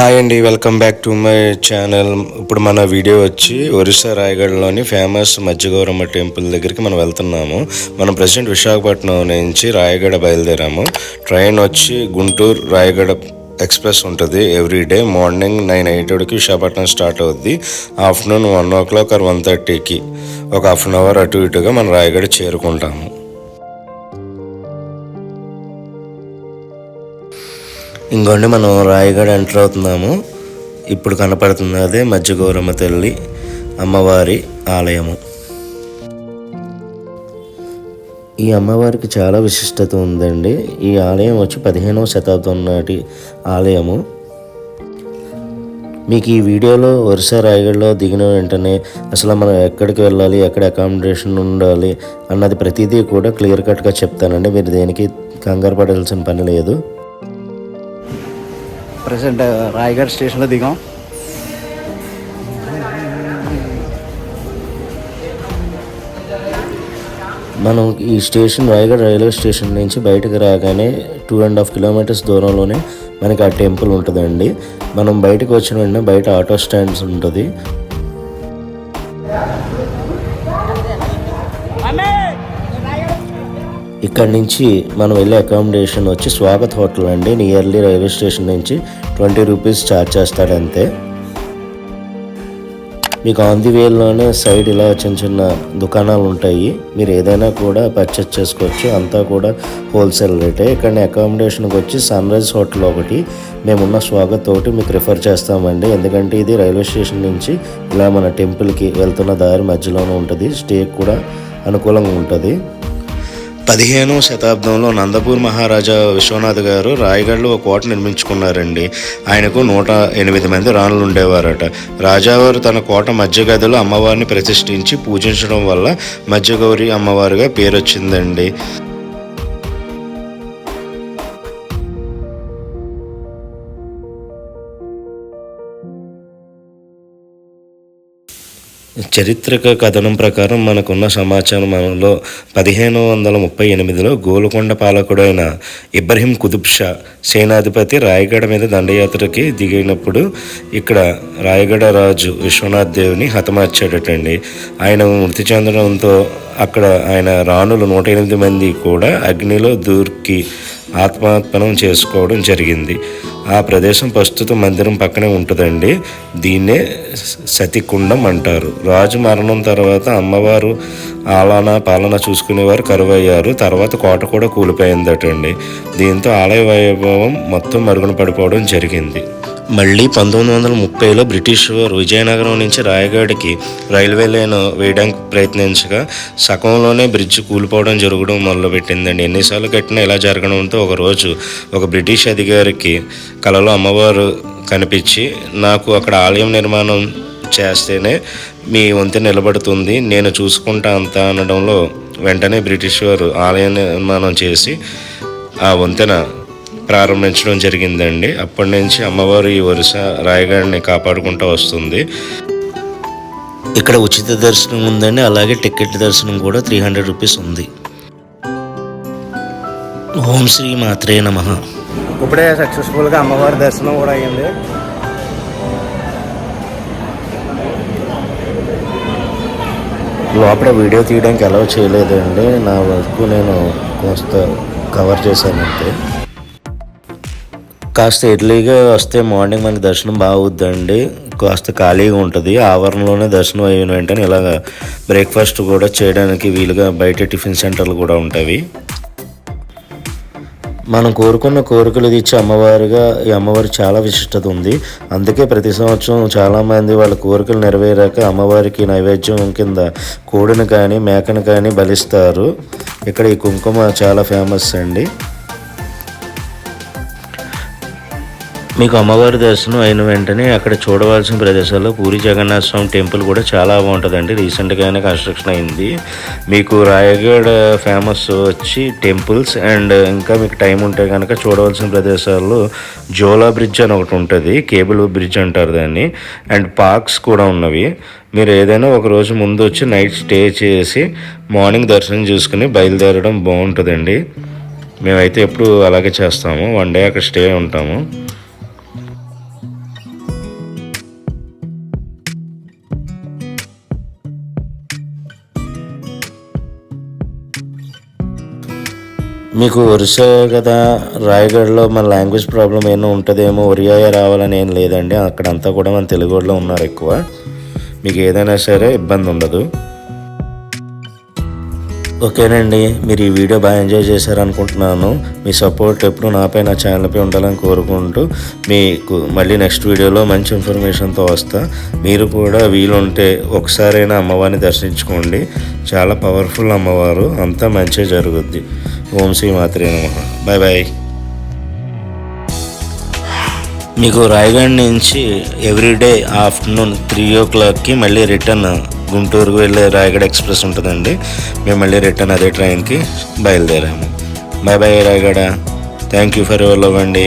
Hi అండి welcome back to my channel ఇప్పుడు మన వీడియో వచ్చి ఒరిస్సా రాయగఢలోని ఫేమస్ మధ్యగౌరమ్మ టెంపుల్ దగ్గరికి మనం వెళ్తున్నాము. మనం ప్రజెంట్ విశాఖపట్నం నుంచి రాయగఢ బయలుదేరాము. ట్రైన్ వచ్చి గుంటూరు రాయగఢ ఎక్స్ప్రెస్ ఉంటుంది ఎవ్రీ డే మార్నింగ్ నైన్ ఎయిట్కి విశాఖపట్నం స్టార్ట్ అవుద్ది. Afternoon one o'clock or one థర్టీకి ఒక హాఫ్ అన్ అవర్ అటు ఇటుగా మనం రాయగఢ చేరుకుంటాము. ఇంకోండి మనం రాయగడ ఎంటర్ అవుతున్నాము. ఇప్పుడు కనపడుతున్నదే మధ్యగౌరమ్మ తల్లి అమ్మవారి ఆలయము. ఈ అమ్మవారికి చాలా విశిష్టత ఉందండి. ఈ ఆలయం వచ్చి పదిహేనవ శతాబ్దం నాటి ఆలయము. మీకు ఈ వీడియోలో వరుస రాయగడలో దిగిన వెంటనే అసలు మనం ఎక్కడికి వెళ్ళాలి ఎక్కడ అకామిడేషన్ ఉండాలి అన్నది ప్రతిదీ కూడా క్లియర్ కట్గా చెప్తానండి. మీరు దేనికి కంగారు పడాల్సిన పని లేదు. ప్రజెంట్ రాయగఢ్ స్టేషన్లో దిగాం. మనం ఈ స్టేషన్ రాయగఢ రైల్వే స్టేషన్ నుంచి బయటకు రాగానే టూ అండ్ హాఫ్ కిలోమీటర్స్ దూరంలోనే మనకి ఆ టెంపుల్ ఉంటుందండి. మనం బయటకు వచ్చిన వెంటనే బయట ఆటో స్టాండ్స్ ఉంటుంది. ఇక్కడ నుంచి మనం వెళ్ళే అకామిడేషన్ వచ్చి స్వాగత్ హోటల్ అండి. నియర్లీ రైల్వే స్టేషన్ నుంచి ట్వంటీ రూపీస్ ఛార్జ్ చేస్తాడు అంతే. మీకు ఆన్ ది వేలోనే సైడ్ ఇలా చిన్న చిన్న దుకాణాలు ఉంటాయి. మీరు ఏదైనా కూడా పర్చేస్ చేసుకోవచ్చు. అంతా కూడా హోల్సేల్ రేటే. ఇక్కడ అకామిడేషన్కి వచ్చి సన్ రైజ్ హోటల్ ఒకటి. మేమున్న స్వాగత్ ఒకటి మీకు రిఫర్ చేస్తామండి. ఎందుకంటే ఇది రైల్వే స్టేషన్ నుంచి ఇలా మన టెంపుల్కి వెళ్తున్న దారి మధ్యలోనే ఉంటుంది. స్టే కూడా అనుకూలంగా ఉంటుంది. పదిహేనవ శతాబ్దంలో నందపూర్ మహారాజా విశ్వనాథ్ గారు రాయగఢ్లో ఒక కోట నిర్మించుకున్నారండి. ఆయనకు నూట ఎనిమిది మంది రాణులు ఉండేవారట. రాజావారు తన కోట మధ్య గదిలో అమ్మవారిని ప్రతిష్ఠించి పూజించడం వల్ల మధ్యగౌరి అమ్మవారిగా పేరొచ్చిందండి. చరిత్రక కథనం ప్రకారం మనకున్న సమాచారంలో పదిహేను వందల ముప్పై ఎనిమిదిలో గోల్కొండ పాలకుడైన ఇబ్రహీం కుతుబ్ షా సేనాధిపతి రాయగడ మీద దండయాత్రకి దిగినప్పుడు ఇక్కడ రాయగడ రాజు విశ్వనాథ్ దేవుని హతమార్చాడటండి. ఆయన మృతి చెందడంతో అక్కడ ఆయన రాణులు నూట ఎనిమిది మంది కూడా అగ్నిలో దూర్కి ఆత్మార్పణం చేసుకోవడం జరిగింది. ఆ ప్రదేశం ప్రస్తుతం మందిరం పక్కనే ఉంటుందండి. దీన్నే సతికుండం అంటారు. రాజు మరణం తర్వాత అమ్మవారు ఆలన పాలన చూసుకునేవారు కరువయ్యారు. తర్వాత కోట కూడా కూలిపోయిందటండి. దీంతో ఆలయ వైభవం మొత్తం మరుగున పడిపోవడం జరిగింది. మళ్ళీ పంతొమ్మిది వందల ముప్పైలో బ్రిటిష్ వారు విజయనగరం నుంచి రాయగఢకి రైల్వే లైన్ వేయడానికి ప్రయత్నించగా సగంలోనే బ్రిడ్జ్ కూలిపోవడం జరగడం మొదలుపెట్టిందండి. ఎన్నిసార్లు కట్టినా ఇలా జరగడంతో ఒకరోజు ఒక బ్రిటిష్ అధికారికి కలలో అమ్మవారు కనిపించి నాకు అక్కడ ఆలయం నిర్మాణం చేస్తేనే మీ వంతెన నిలబడుతుంది నేను చూసుకుంటా అంత అనడంలో వెంటనే బ్రిటిష్ వారు ఆలయం నిర్మాణం చేసి ఆ వంతెన ప్రారంభించడం జరిగిందండి. అప్పటి నుంచి అమ్మవారు ఈ వరుస రాయగఢని కాపాడుకుంటూ వస్తుంది. ఇక్కడ ఉచిత దర్శనం ఉందండి. అలాగే టికెట్ దర్శనం కూడా త్రీ హండ్రెడ్ రూపీస్ ఉంది. ఓం శ్రీ మాత్రే నమ. ఇప్పుడే సక్సెస్ఫుల్గా అమ్మవారి దర్శనం కూడా అయ్యింది. లోపల వీడియో తీయడానికి అలౌ చేయలేదండి. నా వరకు నేను కొంత కవర్ చేశానంతే. కాస్త ఎర్లీగా వస్తే మార్నింగ్ మనకి దర్శనం బాగుద్దండి. కాస్త ఖాళీగా ఉంటుంది. ఆవరణలోనే దర్శనం అయిన వెంటనే ఇలాగ బ్రేక్ఫాస్ట్ కూడా చేయడానికి వీలుగా బయట టిఫిన్ సెంటర్లు కూడా ఉంటాయి. మనం కోరుకున్న కోరికలు తీర్చే అమ్మవారిగా ఈ అమ్మవారి చాలా విశిష్టత ఉంది. అందుకే ప్రతి సంవత్సరం చాలామంది వాళ్ళ కోరికలు నెరవేరాక అమ్మవారికి నైవేద్యం కింద కోడిని కానీ మేకను కానీ బలిస్తారు. ఇక్కడ ఈ కుంకుమ చాలా ఫేమస్ అండి. మీకు అమ్మవారి దర్శనం అయిన వెంటనే అక్కడ చూడవలసిన ప్రదేశాల్లో పూరి జగన్నాథ స్వామి టెంపుల్ కూడా చాలా బాగుంటుందండి. రీసెంట్గానే కన్స్ట్రక్షన్ అయింది. మీకు రాయగఢ్ ఫేమస్ వచ్చి టెంపుల్స్ అండ్ ఇంకా మీకు టైం ఉంటే కనుక చూడవలసిన ప్రదేశాల్లో జోలా బ్రిడ్జ్ అని ఒకటి ఉంటుంది. కేబుల్ బ్రిడ్జ్ అంటారు దాన్ని. అండ్ పార్క్స్ కూడా ఉన్నవి. మీరు ఏదైనా ఒక రోజు ముందు వచ్చి నైట్ స్టే చేసి మార్నింగ్ దర్శనం చూసుకుని బయలుదేరడం బాగుంటుందండి. మేమైతే ఎప్పుడు అలాగే చేస్తాము. వన్ డే అక్కడ స్టే ఉంటాము. మీకు వరుస కదా రాయగఢలో మన లాంగ్వేజ్ ప్రాబ్లం ఏమో ఉంటుందేమో ఒరియాయ రావాలని ఏం లేదండి. అక్కడ అంతా కూడా మన తెలుగు వాళ్ళు ఉన్నారు ఎక్కువ. మీకు ఏదైనా సరే ఇబ్బంది ఉండదు. ఓకేనండి మీరు ఈ వీడియో బాగా ఎంజాయ్ చేశారనుకుంటున్నాను. మీ సపోర్ట్ ఎప్పుడు నాపై నా ఛానల్పై ఉండాలని కోరుకుంటూ మీకు మళ్ళీ నెక్స్ట్ వీడియోలో మంచి ఇన్ఫర్మేషన్తో వస్తా. మీరు కూడా వీలుంటే ఒకసారైనా అమ్మవారిని దర్శించుకోండి. చాలా పవర్ఫుల్ అమ్మవారు అంతా మంచిగా జరుగుద్ది. ఓం శ్రీ మాత్రే నమ. బాయ్ బాయ్ మీకు రాయగఢ్ నుంచి ఎవ్రీడే ఆఫ్టర్నూన్ త్రీ ఓ క్లాక్కి మళ్ళీ రిటర్న్ గుంటూరుకు వెళ్ళే రాయగఢ్ ఎక్స్ప్రెస్ ఉంటుందండి. మేము మళ్ళీ రిటర్న్ అదే ట్రైన్కి బయలుదేరాము. Bye bye Rayagada. Thank you for your love అండి.